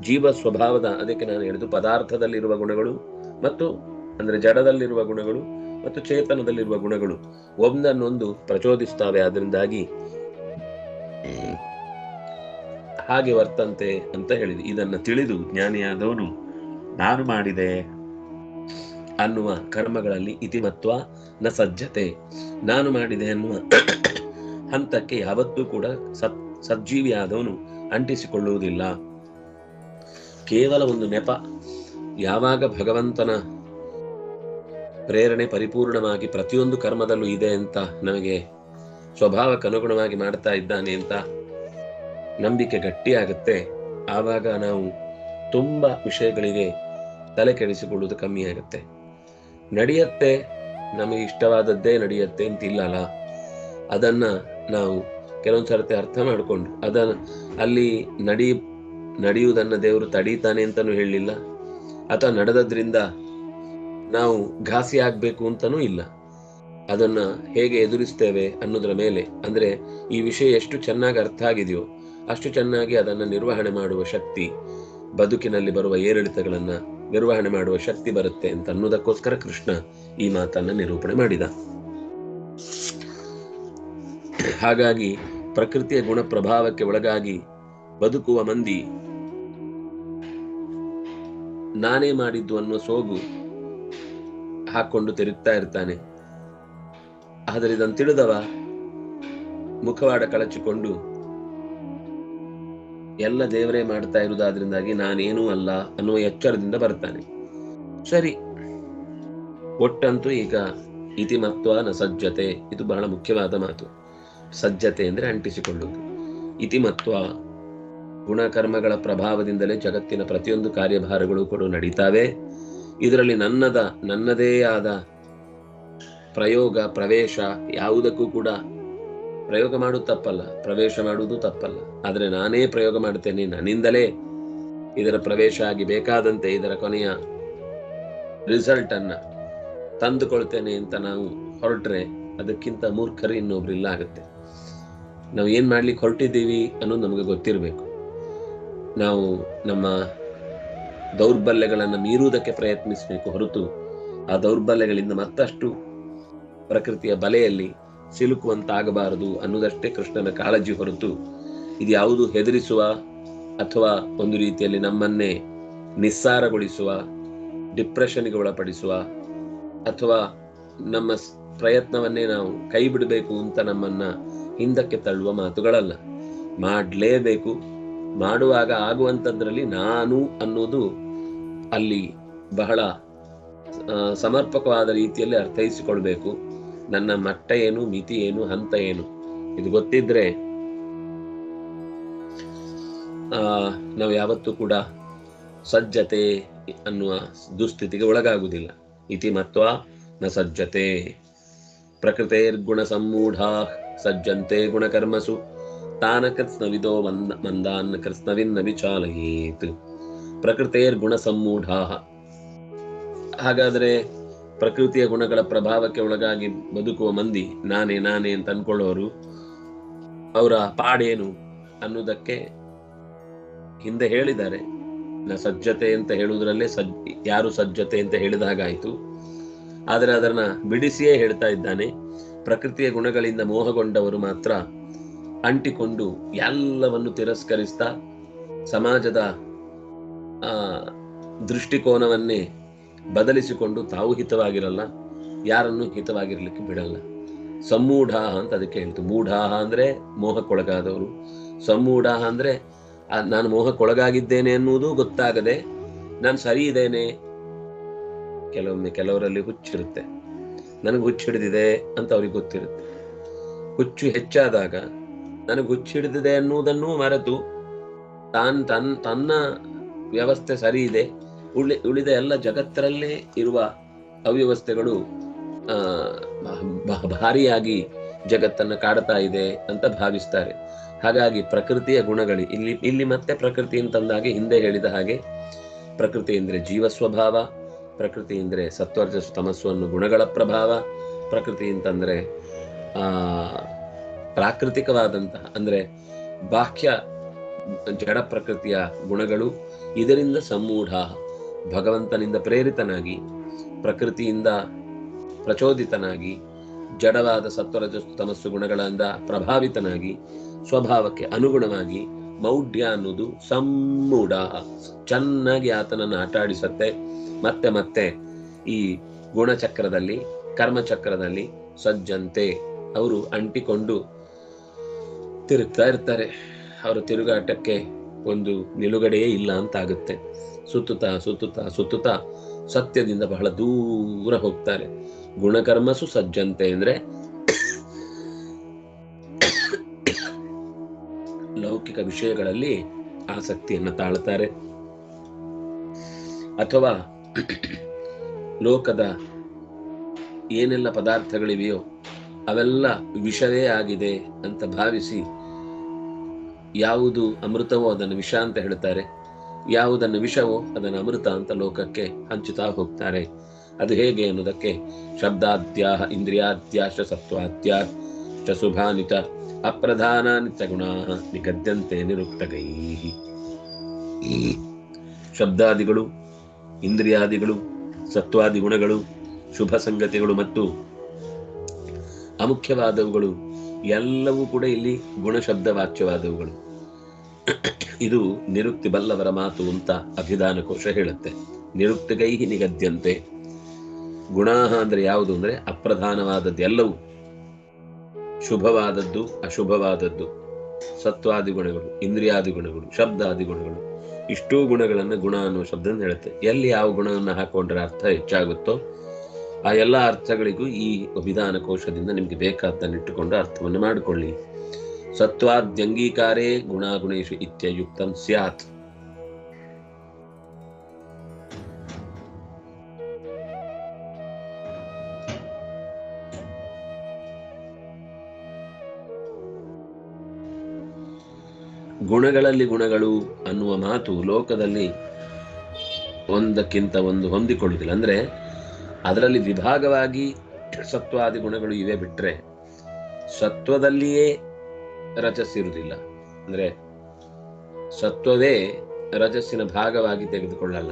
ಜೀವ ಸ್ವಭಾವದ ಅದಕ್ಕೆ ನಾನು ಹೇಳಿದ್ದು ಪದಾರ್ಥದಲ್ಲಿರುವ ಗುಣಗಳು ಮತ್ತು ಅಂದ್ರೆ ಜಡದಲ್ಲಿರುವ ಗುಣಗಳು ಮತ್ತು ಚೇತನದಲ್ಲಿರುವ ಗುಣಗಳು ಒಂದನ್ನೊಂದು ಪ್ರಚೋದಿಸ್ತಾವೆ. ಅದರಿಂದಾಗಿ ಹಾಗೆ ವರ್ತಂತೆ ಅಂತ ಹೇಳಿದೆ. ಇದನ್ನು ತಿಳಿದು ಜ್ಞಾನಿಯಾದವನು, ನಾನು ಮಾಡಿದೆ ಅನ್ನುವ ಕರ್ಮಗಳಲ್ಲಿ ಇತಿಮತ್ವ ನ ಸಜ್ಜತೆ. ನಾನು ಮಾಡಿದೆ ಅನ್ನುವ ಹಂತಕ್ಕೆ ಯಾವತ್ತೂ ಕೂಡ ಸತ್ ಸಜ್ಜೀವಿಯಾದವನು ಅಂಟಿಸಿಕೊಳ್ಳುವುದಿಲ್ಲ. ಕೇವಲ ಒಂದು ನೆಪ, ಯಾವಾಗ ಭಗವಂತನ ಪ್ರೇರಣೆ ಪರಿಪೂರ್ಣವಾಗಿ ಪ್ರತಿಯೊಂದು ಕರ್ಮದಲ್ಲೂ ಇದೆ ಅಂತ ನಮಗೆ ಸ್ವಭಾವಕ್ಕನುಗುಣವಾಗಿ ಮಾಡ್ತಾ ಇದ್ದಾನೆ ಅಂತ ನಂಬಿಕೆ ಗಟ್ಟಿಯಾಗುತ್ತೆ. ಆವಾಗ ನಾವು ತುಂಬ ವಿಷಯಗಳಿಗೆ ತಲೆ ಕೆಡಿಸಿಕೊಳ್ಳುವುದು ಕಮ್ಮಿ ಆಗುತ್ತೆ. ನಡೆಯುತ್ತೆ, ನಮಗೆ ಇಷ್ಟವಾದದ್ದೇ ನಡೆಯತ್ತೆ ಅಂತಿಲ್ಲಲ್ಲ ಅದನ್ನ ನಾವು ಕೆಲವೊಂದು ಸರ್ತಿ ಅರ್ಥ ಮಾಡಿಕೊಂಡು ಅದ ಅಲ್ಲಿ ನಡಿ, ನಡೆಯುವುದನ್ನ ದೇವರು ತಡೀತಾನೆ ಅಂತಾನು ಹೇಳಲಿಲ್ಲ. ಅಥವಾ ನಡೆದದ್ರಿಂದ ನಾವು ಘಾಸಿ ಆಗ್ಬೇಕು ಅಂತನೂ ಇಲ್ಲ. ಅದನ್ನ ಹೇಗೆ ಎದುರಿಸ್ತೇವೆ ಅನ್ನೋದ್ರ ಮೇಲೆ. ಅಂದ್ರೆ ಈ ವಿಷಯ ಎಷ್ಟು ಚೆನ್ನಾಗಿ ಅರ್ಥ ಆಗಿದೆಯೋ, ಅಷ್ಟು ಚೆನ್ನಾಗಿ ಅದನ್ನ ನಿರ್ವಹಣೆ ಮಾಡುವ ಶಕ್ತಿ, ಬದುಕಿನಲ್ಲಿ ಬರುವ ಏರಿಳಿತಗಳನ್ನ ನಿರ್ವಹಣೆ ಮಾಡುವ ಶಕ್ತಿ ಬರುತ್ತೆ ಅಂತ ಅನ್ನೋದಕ್ಕೋಸ್ಕರ ಕೃಷ್ಣ ಈ ಮಾತನ್ನ ನಿರೂಪಣೆ ಮಾಡಿದ. ಹಾಗಾಗಿ ಪ್ರಕೃತಿಯ ಗುಣ ಪ್ರಭಾವಕ್ಕೆ ಒಳಗಾಗಿ ಬದುಕುವ ಮಂದಿ ನಾನೇ ಮಾಡಿದ್ದು ಅನ್ನುವ ಸೋಗು ಹಾಕೊಂಡು ತಿರುಗ್ತಾ ಇರ್ತಾನೆ. ಆದರೆ ಇದನ್ನು ತಿಳಿದವ ಮುಖವಾಡ ಕಳಚಿಕೊಂಡು, ಎಲ್ಲ ದೇವರೇ ಮಾಡ್ತಾ ಇರುವುದಾದ್ರಿಂದಾಗಿ ನಾನೇನೂ ಅಲ್ಲ ಅನ್ನುವ ಎಚ್ಚರದಿಂದ ಬರ್ತಾನೆ. ಸರಿ, ಒಟ್ಟಂತೂ ಈಗ ಇತಿಮತ್ವ ನ ಸಜ್ಜತೆ, ಇದು ಬಹಳ ಮುಖ್ಯವಾದ ಮಾತು. ಸಜ್ಜತೆ ಅಂದ್ರೆ ಅಂಟಿಸಿಕೊಳ್ಳುವುದು. ಇತಿಮತ್ವ, ಗುಣಕರ್ಮಗಳ ಪ್ರಭಾವದಿಂದಲೇ ಜಗತ್ತಿನ ಪ್ರತಿಯೊಂದು ಕಾರ್ಯಭಾರಗಳು ಕೂಡ ನಡೀತಾವೆ. ಇದರಲ್ಲಿ ನನ್ನದ, ನನ್ನದೇ ಆದ ಪ್ರಯೋಗ, ಪ್ರವೇಶ ಯಾವುದಕ್ಕೂ ಕೂಡ ಪ್ರಯೋಗ ಮಾಡುವುದು ತಪ್ಪಲ್ಲ. ಪ್ರವೇಶ ಮಾಡುವುದು ತಪ್ಪಲ್ಲ. ಆದರೆ ನಾನೇ ಪ್ರಯೋಗ ಮಾಡುತ್ತೇನೆ ನನ್ನಿಂದಲೇ. ಇದರ ಪ್ರವೇಶ ಆಗಿ ಬೇಕಾದಂತೆ ಇದರ ಕೊನೆಯ ರಿಸಲ್ಟ್ ಅನ್ನ ತಂದುಕೊಳ್ತೇನೆ ಅಂತ ನಾವು ಹೊರಟ್ರೆ ಅದಕ್ಕಿಂತ ಮೂರ್ಖರು ಇನ್ನೊಬ್ರು ಇಲ್ಲ ಆಗುತ್ತೆ. ನಾವು ಏನ್ ಮಾಡ್ಲಿಕ್ಕೆ ಹೊರಟಿದ್ದೀವಿ ಅನ್ನೋದು ನಮಗೆ ಗೊತ್ತಿರಬೇಕು. ನಾವು ನಮ್ಮ ದೌರ್ಬಲ್ಯಗಳನ್ನು ಮೀರುವುದಕ್ಕೆ ಪ್ರಯತ್ನಿಸಬೇಕು ಹೊರತು ಆ ದೌರ್ಬಲ್ಯಗಳಿಂದ ಮತ್ತಷ್ಟು ಪ್ರಕೃತಿಯ ಬಲೆಯಲ್ಲಿ ಸಿಲುಕುವಂತಾಗಬಾರದು ಅನ್ನೋದಷ್ಟೇ ಕೃಷ್ಣನ ಕಾಳಜಿ ಹೊರತು ಇದು ಯಾವುದು ಹೆದರಿಸುವ ಅಥವಾ ಒಂದು ರೀತಿಯಲ್ಲಿ ನಮ್ಮನ್ನೇ ನಿಸ್ಸಾರಗೊಳಿಸುವ ಡಿಪ್ರೆಷನ್ಗೆ ಒಳಪಡಿಸುವ ಅಥವಾ ನಮ್ಮ ಪ್ರಯತ್ನವನ್ನೇ ನಾವು ಕೈ ಬಿಡಬೇಕು ಅಂತ ನಮ್ಮನ್ನ ಹಿಂದಕ್ಕೆ ತಳ್ಳುವ ಮಾತುಗಳಲ್ಲ. ಮಾಡಲೇಬೇಕು. ಮಾಡುವಾಗ ಆಗುವಂಥದ್ರಲ್ಲಿ ನಾನು ಅನ್ನೋದು ಅಲ್ಲಿ ಬಹಳ ಸಮರ್ಪಕವಾದ ರೀತಿಯಲ್ಲಿ ಅರ್ಥೈಸಿಕೊಳ್ಬೇಕು. ನನ್ನ ಮಟ್ಟ ಏನು, ಮಿತಿ ಏನು, ಹಂತ ಏನು? ಇದು ಗೊತ್ತಿದ್ರೆ ನಾವು ಯಾವತ್ತೂ ಕೂಡ ಸಜ್ಜತೆ ಅನ್ನುವ ದುಸ್ಥಿತಿಗೆ ಒಳಗಾಗುವುದಿಲ್ಲ. ಇತಿಮತ್ವ ನ ಸಜ್ಜತೆ. ಪ್ರಕೃತೇರ್ಗುಣ ಸಮ್ಮೂಢಾ ಸಜ್ಜಂತೆ ಗುಣಕರ್ಮಸು. ತಾನ ಕೃತ್ಸ್ನವಿದೋ ಮಂದ ಮಂದಾನ್ ಕೃತ್ಸ್ನವಿನ್ನ ವಿಚಾಲಯೇತ್ ಪ್ರಕೃತೇರ್ಗುಣ ಸಮ್ಮೂಢಾ ಹಾಗಾದ್ರೆ ಪ್ರಕೃತಿಯ ಗುಣಗಳ ಪ್ರಭಾವಕ್ಕೆ ಒಳಗಾಗಿ ಬದುಕುವ ಮಂದಿ ನಾನೇ ನಾನೇ ಅಂತ ಅನ್ಕೊಳ್ಳೋರು, ಅವರ ಪಾಡೇನು ಅನ್ನೋದಕ್ಕೆ ಹಿಂದೆ ಹೇಳಿದ್ದಾರೆ. ನ ಸಜ್ಜತೆ ಅಂತ ಹೇಳುವುದರಲ್ಲೇ ಸಜ್ ಯಾರು ಸಜ್ಜತೆ ಅಂತ ಹೇಳಿದ ಹಾಗಾಯ್ತು. ಆದರೆ ಅದನ್ನ ಬಿಡಿಸಿಯೇ ಹೇಳ್ತಾ ಇದ್ದಾನೆ. ಪ್ರಕೃತಿಯ ಗುಣಗಳಿಂದ ಮೋಹಗೊಂಡವರು ಮಾತ್ರ ಅಂಟಿಕೊಂಡು ಎಲ್ಲವನ್ನು ತಿರಸ್ಕರಿಸ್ತಾ ಸಮಾಜದ ದೃಷ್ಟಿಕೋನವನ್ನೇ ಬದಲಿಸಿಕೊಂಡು ತಾವು ಹಿತವಾಗಿರಲ್ಲ, ಯಾರನ್ನು ಹಿತವಾಗಿರ್ಲಿಕ್ಕೆ ಬಿಡಲ್ಲ. ಸಮ್ಮೂಢ ಅಂತ ಅದಕ್ಕೆ ಹೇಳ್ತು. ಮೂಢಾಹ ಅಂದ್ರೆ ಮೋಹಕ್ಕೊಳಗಾದವರು. ಸಮ್ಮೂಢ ಅಂದ್ರೆ ನಾನು ಮೋಹಕ್ಕೊಳಗಾಗಿದ್ದೇನೆ ಅನ್ನುವುದು ಗೊತ್ತಾಗದೆ, ನಾನು ಸರಿ ಇದ್ದೇನೆ ಕೆಲವೊಮ್ಮೆ ಕೆಲವರಲ್ಲಿ ಹುಚ್ಚಿರುತ್ತೆ. ನನಗೆ ಹುಚ್ಚು ಅಂತ ಅವ್ರಿಗೆ ಗೊತ್ತಿರುತ್ತೆ. ಹುಚ್ಚು ಹೆಚ್ಚಾದಾಗ ನನಗೆ ಹುಚ್ಚು ಹಿಡಿದಿದೆ ಅನ್ನುವುದನ್ನು ಮರೆತು ತಾನ್ ತನ್ ತನ್ನ ವ್ಯವಸ್ಥೆ ಸರಿ ಇದೆ. ಉಳಿ ಉಳಿದ ಎಲ್ಲ ಜಗತ್ತರಲ್ಲೇ ಇರುವ ಅವ್ಯವಸ್ಥೆಗಳು ಭಾರಿಯಾಗಿ ಜಗತ್ತನ್ನು ಕಾಡ್ತಾ ಇದೆ ಅಂತ ಭಾವಿಸ್ತಾರೆ. ಹಾಗಾಗಿ ಪ್ರಕೃತಿಯ ಗುಣಗಳು, ಇಲ್ಲಿ ಇಲ್ಲಿ ಮತ್ತೆ ಪ್ರಕೃತಿ ಅಂತಂದಾಗೆ ಹಿಂದೆ ಹೇಳಿದ ಹಾಗೆ ಪ್ರಕೃತಿ ಅಂದ್ರೆ ಜೀವ ಸ್ವಭಾವ ಪ್ರಕೃತಿ ಅಂದರೆ ಸತ್ವರ್ಜಸ್ ತಮಸ್ಸು ಅನ್ನೋ ಗುಣಗಳ ಪ್ರಭಾವ. ಪ್ರಕೃತಿ ಅಂತಂದರೆ ಪ್ರಾಕೃತಿಕವಾದಂತಹ, ಅಂದರೆ ಬಾಹ್ಯ ಜಡ ಪ್ರಕೃತಿಯ ಗುಣಗಳು, ಇದರಿಂದ ಸಮ್ಮೂಢ ಭಗವಂತನಿಂದ ಪ್ರೇರಿತನಾಗಿ, ಪ್ರಕೃತಿಯಿಂದ ಪ್ರಚೋದಿತನಾಗಿ, ಜಡವಾದ ಸತ್ವರಜ ತಮಸ್ಸು ಗುಣಗಳಿಂದ ಪ್ರಭಾವಿತನಾಗಿ, ಸ್ವಭಾವಕ್ಕೆ ಅನುಗುಣವಾಗಿ ಮೌಢ್ಯ ಅನ್ನೋದು ಸಮ್ಮೂಢ, ಚೆನ್ನಾಗಿ ಆತನನ್ನು ಆಟಾಡಿಸತ್ತೆ. ಮತ್ತೆ ಮತ್ತೆ ಈ ಗುಣಚಕ್ರದಲ್ಲಿ, ಕರ್ಮಚಕ್ರದಲ್ಲಿ ಸಜ್ಜಂತೆ. ಅವರು ಅಂಟಿಕೊಂಡು ತಿರುಗ್ತಾ ಇರ್ತಾರೆ. ಅವರ ತಿರುಗಾಟಕ್ಕೆ ಒಂದು ನಿಲುಗಡೆಯೇ ಇಲ್ಲ ಅಂತ ಆಗುತ್ತೆ ಸುತ್ತುತ್ತಾ ಸುತ್ತುತ್ತಾ ಸುತ್ತುತ್ತಾ ಸತ್ಯದಿಂದ ಬಹಳ ದೂರ ಹೋಗ್ತಾರೆ. ಗುಣಕರ್ಮಸು ಸಜ್ಜಂತೆ ಅಂದ್ರೆ ಲೌಕಿಕ ವಿಷಯಗಳಲ್ಲಿ ಆಸಕ್ತಿಯನ್ನು ತಾಳ್ತಾರೆ ಅಥವಾ ಲೋಕದ ಏನೆಲ್ಲ ಪದಾರ್ಥಗಳಿವೆಯೋ ಅವೆಲ್ಲ ವಿಷವೇ ಆಗಿದೆ ಅಂತ ಭಾವಿಸಿ ಯಾವುದು ಅಮೃತವೋ ಅದನ್ನು ವಿಷ ಅಂತ ಹೇಳ್ತಾರೆ. ಯಾವುದನ್ನು ವಿಷವೋ ಅದನ್ನು ಅಮೃತ ಅಂತ ಲೋಕಕ್ಕೆ ಹಂಚುತ್ತಾ ಹೋಗ್ತಾರೆ. ಅದು ಹೇಗೆ ಅನ್ನೋದಕ್ಕೆ ಶಬ್ದಾದ್ಯಾಹ ಇಂದ್ರಿಯಾದ್ಯಾಶ ಸತ್ವಾದ್ಯಾ ಚ ಶುಭಾನಿತ ಅಪ್ರಧಾನಾನಿ ಗುಣ ನಿಗದ್ಯಂತೆ ನಿರುಕ್ತಗೈ. ಶಬ್ದಾದಿಗಳು, ಇಂದ್ರಿಯಾದಿಗಳು ಸತ್ವಾದಿ ಗುಣಗಳು ಶುಭ ಸಂಗತಿಗಳು ಮತ್ತು ಅಮುಖ್ಯವಾದವುಗಳು ಎಲ್ಲವೂ ಕೂಡ ಇಲ್ಲಿ ಗುಣಶಬ್ದ ವಾಚ್ಯವಾದವುಗಳು ಇದು ನಿರುಕ್ತಿ ಬಲ್ಲವರ ಮಾತು ಅಂತ ಅಭಿಧಾನ ಕೋಶ ಹೇಳುತ್ತೆ. ನಿರುಕ್ತಿಗೈ ನಿಗದ್ಯಂತೆ. ಗುಣಾಹ ಅಂದ್ರೆ ಯಾವುದು ಅಂದ್ರೆ ಅಪ್ರಧಾನವಾದದ್ದು ಎಲ್ಲವೂ. ಶುಭವಾದದ್ದು, ಅಶುಭವಾದದ್ದು. ಸತ್ವಾದಿ ಗುಣಗಳು, ಇಂದ್ರಿಯಾದಿ ಗುಣಗಳು, ಶಬ್ದಾದಿ ಗುಣಗಳು. ಇಷ್ಟೂ ಗುಣಗಳನ್ನು ಗುಣ ಅನ್ನುವ ಶಬ್ದದಿಂದ ಹೇಳುತ್ತೆ. ಎಲ್ಲಿ ಯಾವ ಗುಣವನ್ನು ಹಾಕೊಂಡ್ರೆ ಅರ್ಥ ಹೆಚ್ಚಾಗುತ್ತೋ, ಆ ಎಲ್ಲ ಅರ್ಥಗಳಿಗೂ ಈ ವಿಧಾನ ಕೋಶದಿಂದ ನಿಮಗೆ ಬೇಕಾದ್ದನ್ನು ಇಟ್ಟುಕೊಂಡು ಅರ್ಥವನ್ನು ಮಾಡಿಕೊಳ್ಳಿ. ಸತ್ವಾದ್ಯಂಗೀಕಾರೇ ಗುಣಾಗುಣೇಶು ಇತ್ಯಯುಕ್ತಂ ಸ್ಯಾತ್. ಗುಣಗಳಲ್ಲಿ ಗುಣಗಳು ಅನ್ನುವ ಮಾತು ಲೋಕದಲ್ಲಿ ಒಂದಕ್ಕಿಂತ ಒಂದು ಹೊಂದಿಕೊಳ್ಳುವುದಿಲ್ಲ. ಅಂದ್ರೆ ಅದರಲ್ಲಿ ವಿಭಾಗವಾಗಿ ಸತ್ವಾದಿ ಗುಣಗಳು ಇವೆ ಬಿಟ್ರೆ ಸತ್ವದಲ್ಲಿಯೇ ರಜಸ್ಸಿರುವುದಿಲ್ಲ. ಅಂದ್ರೆ ಸತ್ವವೇ ರಜಸ್ಸಿನ ಭಾಗವಾಗಿ ತೆಗೆದುಕೊಳ್ಳಲ್ಲ.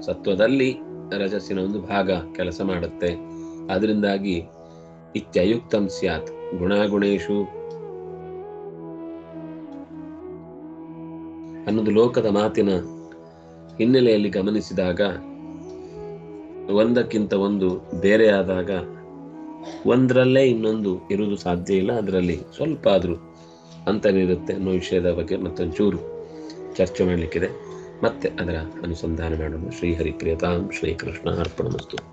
ಸತ್ವದಲ್ಲಿ ರಜಸ್ಸಿನ ಒಂದು ಭಾಗ ಕೆಲಸ ಮಾಡುತ್ತೆ. ಅದರಿಂದಾಗಿ ಇತ್ಯಯುಕ್ತಂ ಸ್ಯಾತ್. ಗುಣಾಗುಣೇಶು ಅನ್ನೋದು ಲೋಕದ ಮಾತಿನ ಹಿನ್ನೆಲೆಯಲ್ಲಿ ಗಮನಿಸಿದಾಗ, ಒಂದಕ್ಕಿಂತ ಒಂದು ಬೇರೆಯಾದಾಗ ಒಂದರಲ್ಲೇ ಇನ್ನೊಂದು ಇರುವುದು ಸಾಧ್ಯ ಇಲ್ಲ, ಅದರಲ್ಲಿ ಸ್ವಲ್ಪ ಆದರೂ ಅಂತರಿರುತ್ತೆ ಅನ್ನೋ ವಿಷಯದ ಬಗ್ಗೆ ಮತ್ತೊಂಚೂರು ಚರ್ಚೆ ಮಾಡಲಿಕ್ಕಿದೆ. ಮತ್ತೆ ಅದರ ಅನುಸಂಧಾನ ಮಾಡೋಣ. ಶ್ರೀಹರಿ ಪ್ರಿಯತಾಂ ಶ್ರೀಕೃಷ್ಣ ಅರ್ಪಣಮಸ್ತು.